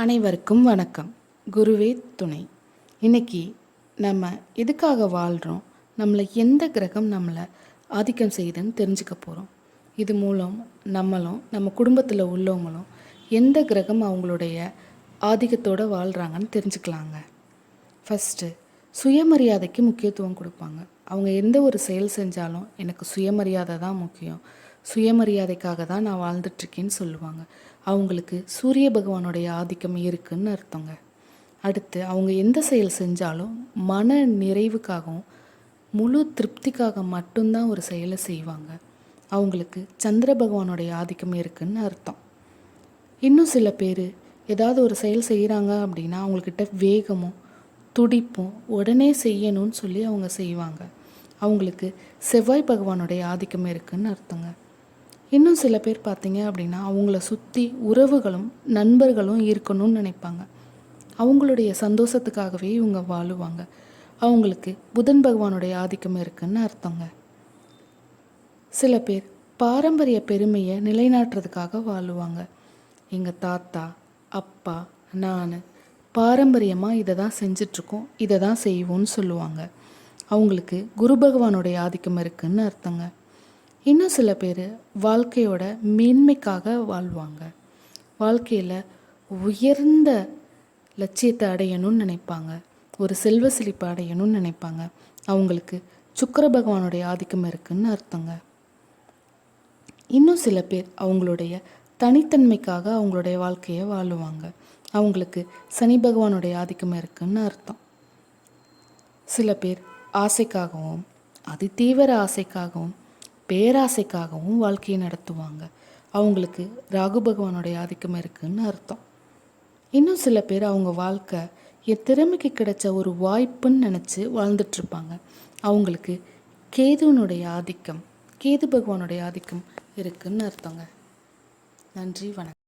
அனைவருக்கும் வணக்கம். குருவே துணை. இன்னைக்கு நம்ம எதுக்காக வாழ்கிறோம் நம்மளை எந்த கிரகம் நம்மளை ஆதிக்கம் செய்யுதுன்னு தெரிஞ்சுக்க போகிறோம் இது மூலம் நம்மளும் நம்ம குடும்பத்தில் உள்ளவங்களும் எந்த கிரகம் அவங்களுடைய ஆதிக்கத்தோடு வாழ்கிறாங்கன்னு தெரிஞ்சுக்கலாங்க. ஃபஸ்ட்டு சுயமரியாதைக்கு முக்கியத்துவம் கொடுப்பாங்க. அவங்க எந்த ஒரு செயல் செஞ்சாலும் எனக்கு சுயமரியாதை தான் முக்கியம். சுயமரியாதைக்காக தான் நான் வாழ்ந்துட்டுருக்கேன்னு சொல்லுவாங்க. அவங்களுக்கு சூரிய பகவானுடைய ஆதிக்கம் இருக்குன்னு அர்த்தங்க. அடுத்து அவங்க எந்த செயல் செஞ்சாலும் மன நிறைவுக்காகவும் முழு திருப்திக்காக மட்டும்தான் ஒரு செயலை செய்வாங்க. அவங்களுக்கு சந்திர பகவானுடைய ஆதிக்கம் இருக்குன்னு அர்த்தம். இன்னும் சில பேர் ஏதாவது ஒரு செயல் செய்கிறாங்க அப்படின்னா அவங்கக்கிட்ட வேகமும் துடிப்பும் உடனே செய்யணும்னு சொல்லி அவங்க செய்வாங்க. அவங்களுக்கு செவ்வாய் பகவானுடைய ஆதிக்கம் இருக்குன்னு அர்த்தங்க. இன்னும் சில பேர் பார்த்தீங்க அப்படின்னா அவங்கள சுற்றி உறவுகளும் நண்பர்களும் இருக்கணும்னு நினைப்பாங்க. அவங்களுடைய சந்தோஷத்துக்காகவே இவங்க வாழுவாங்க. அவங்களுக்கு புதன் பகவானுடைய ஆதிக்கம் இருக்குன்னு அர்த்தங்க. சில பேர் பாரம்பரிய பெருமையை நிலைநாட்டுறதுக்காக வாழுவாங்க. எங்கள் தாத்தா அப்பா நான் பாரம்பரியமாக இதை தான் செஞ்சிட்ருக்கோம் இதை தான் செய்வோன்னு சொல்லுவாங்க. அவங்களுக்கு குரு பகவானுடைய ஆதிக்கம் இருக்குன்னு அர்த்தங்க. இன்னும் சில பேர் வாழ்க்கையோட மேன்மைக்காக வாழ்வாங்க. வாழ்க்கையில் உயர்ந்த லட்சியத்தை அடையணும்னு நினைப்பாங்க. ஒரு செல்வ செழிப்பை அடையணும்னு நினைப்பாங்க. அவங்களுக்கு சுக்கர பகவானுடைய ஆதிக்கம் இருக்குன்னு அர்த்தங்க. இன்னும் சில பேர் அவங்களுடைய தனித்தன்மைக்காக அவங்களுடைய வாழ்க்கையை வாழுவாங்க. அவங்களுக்கு சனி பகவானுடைய ஆதிக்கம் இருக்குன்னு அர்த்தம். சில பேர் ஆசைக்காகவும் அதி தீவிர ஆசைக்காகவும் பேராசைக்காகவும் வாழ்க்கையை நடத்துவாங்க. அவங்களுக்கு ராகு பகவானுடைய ஆதிக்கம் இருக்குன்னு அர்த்தம். இன்னும் சில பேர் அவங்க வாழ்க்கை என் திறமைக்கு கிடைச்ச ஒரு வாய்ப்புன்னு நினச்சி வாழ்ந்துட்டுருப்பாங்க அவங்களுக்கு கேதுவனுடைய ஆதிக்கம் கேது பகவானுடைய ஆதிக்கம் இருக்குன்னு அர்த்தங்க. நன்றி வணக்கம்.